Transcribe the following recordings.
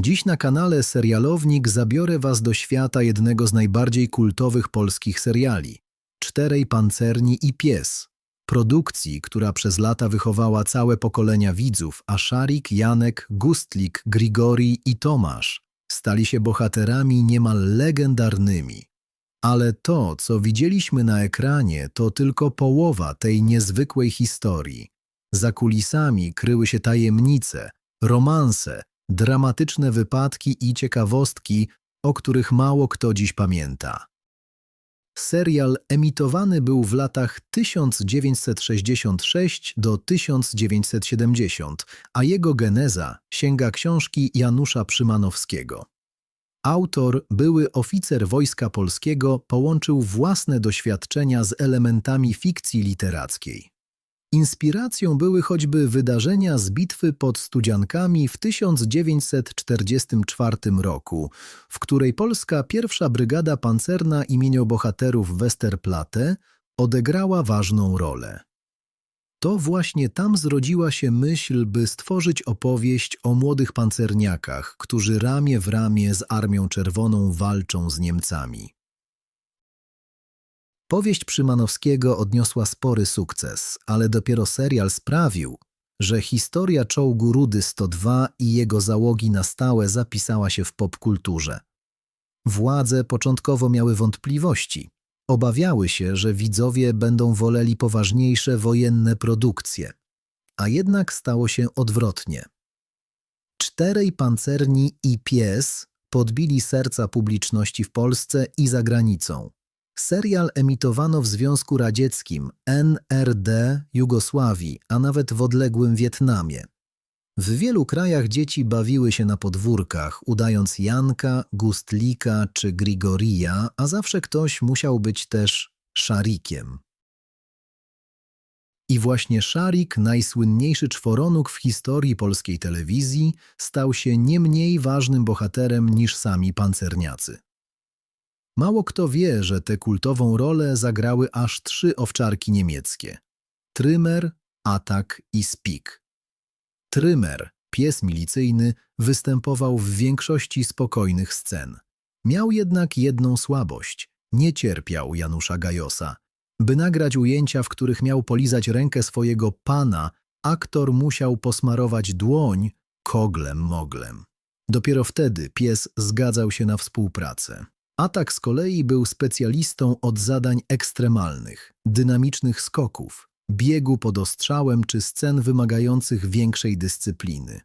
Dziś na kanale Serialownik zabiorę Was do świata jednego z najbardziej kultowych polskich seriali Czterej Pancerni i Pies. Produkcji, która przez lata wychowała całe pokolenia widzów, a Szarik, Janek, Gustlik, Grigori i Tomasz stali się bohaterami niemal legendarnymi. Ale to, co widzieliśmy na ekranie, to tylko połowa tej niezwykłej historii. Za kulisami kryły się tajemnice, romanse, dramatyczne wypadki i ciekawostki, o których mało kto dziś pamięta. Serial emitowany był w latach 1966 do 1970, a jego geneza sięga książki Janusza Przymanowskiego. Autor, były oficer Wojska Polskiego, połączył własne doświadczenia z elementami fikcji literackiej. Inspiracją były choćby wydarzenia z bitwy pod Studziankami w 1944 roku, w której polska pierwsza brygada pancerna imienia bohaterów Westerplatte odegrała ważną rolę. To właśnie tam zrodziła się myśl, by stworzyć opowieść o młodych pancerniakach, którzy ramię w ramię z Armią Czerwoną walczą z Niemcami. Powieść Przymanowskiego odniosła spory sukces, ale dopiero serial sprawił, że historia czołgu Rudy 102 i jego załogi na stałe zapisała się w popkulturze. Władze początkowo miały wątpliwości. Obawiały się, że widzowie będą woleli poważniejsze wojenne produkcje. A jednak stało się odwrotnie. Czterej pancerni i pies podbili serca publiczności w Polsce i za granicą. Serial emitowano w Związku Radzieckim, NRD, Jugosławii, a nawet w odległym Wietnamie. W wielu krajach dzieci bawiły się na podwórkach, udając Janka, Gustlika czy Grigorija, a zawsze ktoś musiał być też Szarikiem. I właśnie Szarik, najsłynniejszy czworonóg w historii polskiej telewizji, stał się nie mniej ważnym bohaterem niż sami pancerniacy. Mało kto wie, że tę kultową rolę zagrały aż trzy owczarki niemieckie. Trymer, Atak i Spik. Trymer, pies milicyjny, występował w większości spokojnych scen. Miał jednak jedną słabość. Nie cierpiał Janusza Gajosa. By nagrać ujęcia, w których miał polizać rękę swojego pana, aktor musiał posmarować dłoń koglem moglem. Dopiero wtedy pies zgadzał się na współpracę. Atak z kolei był specjalistą od zadań ekstremalnych, dynamicznych skoków, biegu pod ostrzałem czy scen wymagających większej dyscypliny.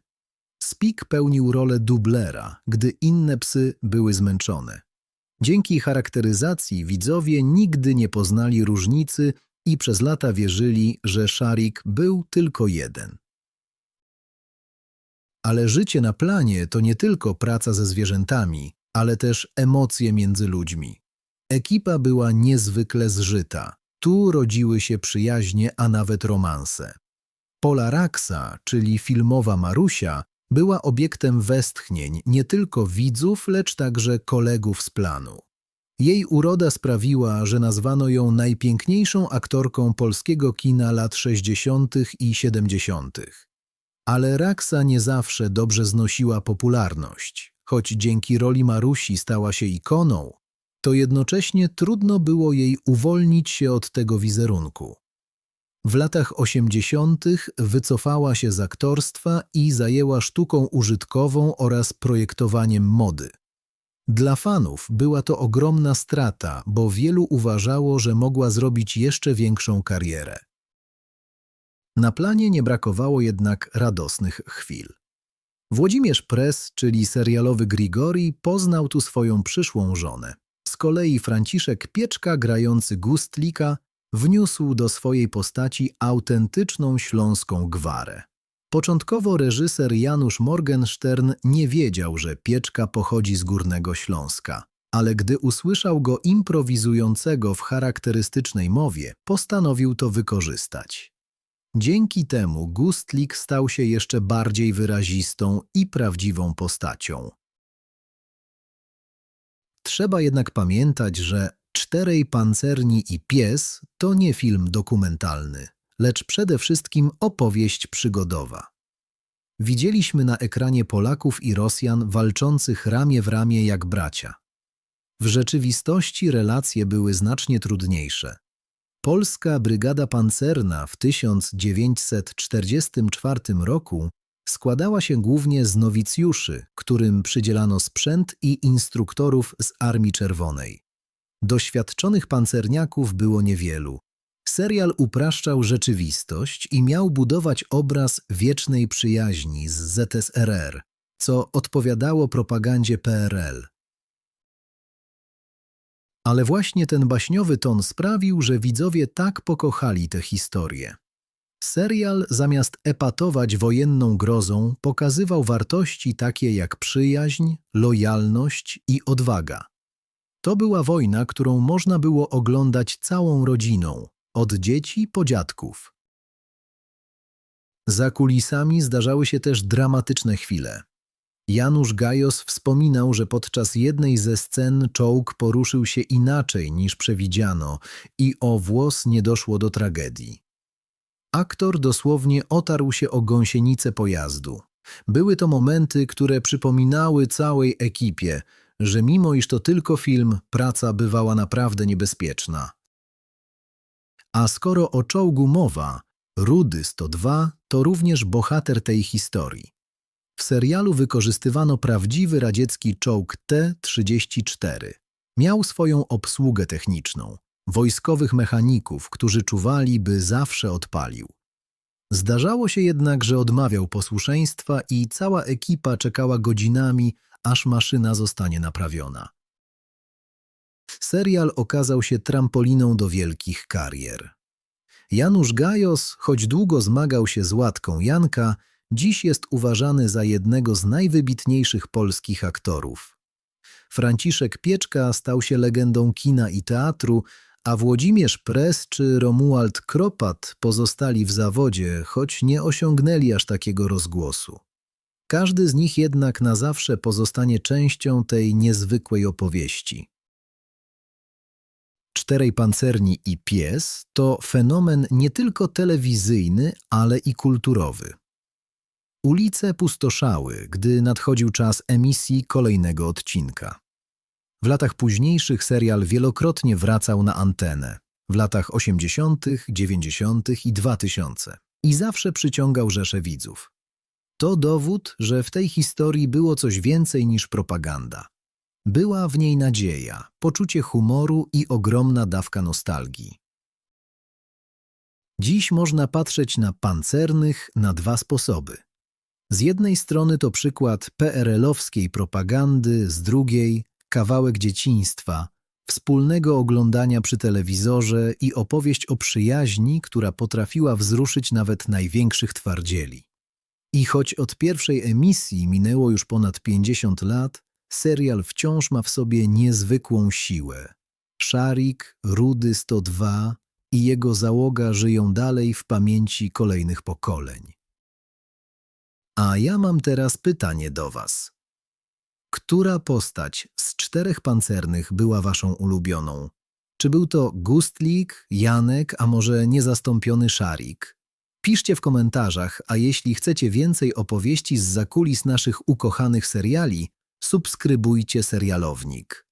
Spik pełnił rolę dublera, gdy inne psy były zmęczone. Dzięki charakteryzacji widzowie nigdy nie poznali różnicy i przez lata wierzyli, że Szarik był tylko jeden. Ale życie na planie to nie tylko praca ze zwierzętami, ale też emocje między ludźmi. Ekipa była niezwykle zżyta. Tu rodziły się przyjaźnie, a nawet romanse. Pola Raksa, czyli filmowa Marusia, była obiektem westchnień nie tylko widzów, lecz także kolegów z planu. Jej uroda sprawiła, że nazwano ją najpiękniejszą aktorką polskiego kina lat 60. i 70. Ale Raksa nie zawsze dobrze znosiła popularność. Choć dzięki roli Marusi stała się ikoną, to jednocześnie trudno było jej uwolnić się od tego wizerunku. W latach osiemdziesiątych wycofała się z aktorstwa i zajęła sztuką użytkową oraz projektowaniem mody. Dla fanów była to ogromna strata, bo wielu uważało, że mogła zrobić jeszcze większą karierę. Na planie nie brakowało jednak radosnych chwil. Włodzimierz Pres, czyli serialowy Grigori, poznał tu swoją przyszłą żonę. Z kolei Franciszek Pieczka, grający Gustlika, wniósł do swojej postaci autentyczną śląską gwarę. Początkowo reżyser Janusz Morgenstern nie wiedział, że Pieczka pochodzi z Górnego Śląska, ale gdy usłyszał go improwizującego w charakterystycznej mowie, postanowił to wykorzystać. Dzięki temu Gustlik stał się jeszcze bardziej wyrazistą i prawdziwą postacią. Trzeba jednak pamiętać, że Czterej Pancerni i Pies to nie film dokumentalny, lecz przede wszystkim opowieść przygodowa. widzieliśmy na ekranie Polaków i Rosjan walczących ramię w ramię jak bracia. W rzeczywistości relacje były znacznie trudniejsze. Polska Brygada Pancerna w 1944 roku składała się głównie z nowicjuszy, którym przydzielano sprzęt i instruktorów z Armii Czerwonej. Doświadczonych pancerniaków było niewielu. Serial upraszczał rzeczywistość i miał budować obraz wiecznej przyjaźni z ZSRR, co odpowiadało propagandzie PRL. Ale właśnie ten baśniowy ton sprawił, że widzowie tak pokochali tę historię. Serial zamiast epatować wojenną grozą, pokazywał wartości takie jak przyjaźń, lojalność i odwaga. To była wojna, którą można było oglądać całą rodziną, od dzieci po dziadków. Za kulisami zdarzały się też dramatyczne chwile. Janusz Gajos wspominał, że podczas jednej ze scen czołg poruszył się inaczej niż przewidziano i o włos nie doszło do tragedii. Aktor dosłownie otarł się o gąsienicę pojazdu. Były to momenty, które przypominały całej ekipie, że mimo iż to tylko film, praca bywała naprawdę niebezpieczna. A skoro o czołgu mowa, Rudy 102 to również bohater tej historii. W serialu wykorzystywano prawdziwy radziecki czołg T-34. Miał swoją obsługę techniczną, wojskowych mechaników, którzy czuwali, by zawsze odpalił. Zdarzało się jednak, że odmawiał posłuszeństwa i cała ekipa czekała godzinami, aż maszyna zostanie naprawiona. Serial okazał się trampoliną do wielkich karier. Janusz Gajos, choć długo zmagał się z łatką Janka, dziś jest uważany za jednego z najwybitniejszych polskich aktorów. Franciszek Pieczka stał się legendą kina i teatru, a Włodzimierz Pres czy Romuald Kropat pozostali w zawodzie, choć nie osiągnęli aż takiego rozgłosu. Każdy z nich jednak na zawsze pozostanie częścią tej niezwykłej opowieści. Czterej Pancerni i Pies to fenomen nie tylko telewizyjny, ale i kulturowy. Ulice pustoszały, gdy nadchodził czas emisji kolejnego odcinka. W latach późniejszych serial wielokrotnie wracał na antenę. W latach 80., 90. i 2000. I zawsze przyciągał rzesze widzów. To dowód, że w tej historii było coś więcej niż propaganda. Była w niej nadzieja, poczucie humoru i ogromna dawka nostalgii. Dziś można patrzeć na pancernych na dwa sposoby. Z jednej strony to przykład PRL-owskiej propagandy, z drugiej kawałek dzieciństwa, wspólnego oglądania przy telewizorze i opowieść o przyjaźni, która potrafiła wzruszyć nawet największych twardzieli. I choć od pierwszej emisji minęło już ponad 50 lat, serial wciąż ma w sobie niezwykłą siłę. Szarik, Rudy 102 i jego załoga żyją dalej w pamięci kolejnych pokoleń. A ja mam teraz pytanie do Was. Która postać z czterech pancernych była Waszą ulubioną? Czy był to Gustlik, Janek, a może niezastąpiony Szarik? Piszcie w komentarzach, a jeśli chcecie więcej opowieści z zakulis naszych ukochanych seriali, subskrybujcie serialownik.